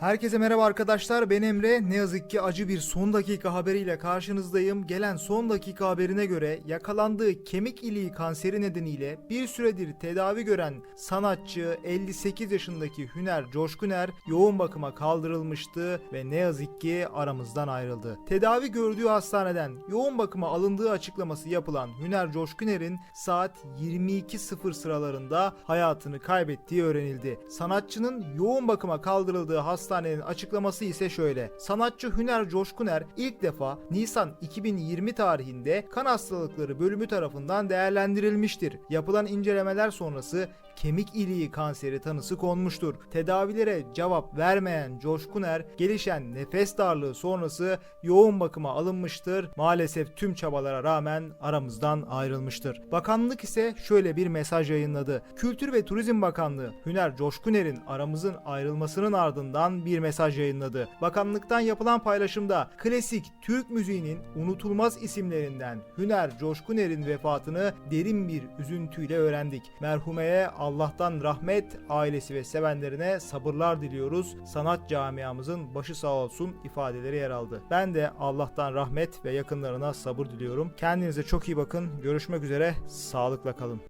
Herkese merhaba arkadaşlar ben Emre. Ne yazık ki acı bir son dakika haberiyle karşınızdayım. Gelen son dakika haberine göre yakalandığı kemik iliği kanseri nedeniyle bir süredir tedavi gören sanatçı 58 yaşındaki Hüner Coşkuner yoğun bakıma kaldırılmıştı ve ne yazık ki aramızdan ayrıldı. Tedavi gördüğü hastaneden yoğun bakıma alındığı açıklaması yapılan Hüner Coşkuner'in saat 22.00 sıralarında hayatını kaybettiği öğrenildi. Sanatçının yoğun bakıma kaldırıldığı hastanenin açıklaması ise şöyle. Sanatçı Hüner Coşkuner ilk defa Nisan 2020 tarihinde kan hastalıkları bölümü tarafından değerlendirilmiştir. Yapılan incelemeler sonrası kemik iliği kanseri tanısı konmuştur. Tedavilere cevap vermeyen Coşkuner gelişen nefes darlığı sonrası yoğun bakıma alınmıştır. Maalesef tüm çabalara rağmen aramızdan ayrılmıştır. Bakanlık ise şöyle bir mesaj yayınladı. Kültür ve Turizm Bakanlığı Hüner Coşkuner'in aramızın ayrılmasının ardından bir mesaj yayınladı. Bakanlıktan yapılan paylaşımda klasik Türk müziğinin unutulmaz isimlerinden Hüner Coşkuner'in vefatını derin bir üzüntüyle öğrendik. Merhumeye Allah'tan rahmet, ailesi ve sevenlerine sabırlar diliyoruz. Sanat camiamızın başı sağ olsun ifadeleri yer aldı. Ben de Allah'tan rahmet ve yakınlarına sabır diliyorum. Kendinize çok iyi bakın. Görüşmek üzere. Sağlıkla kalın.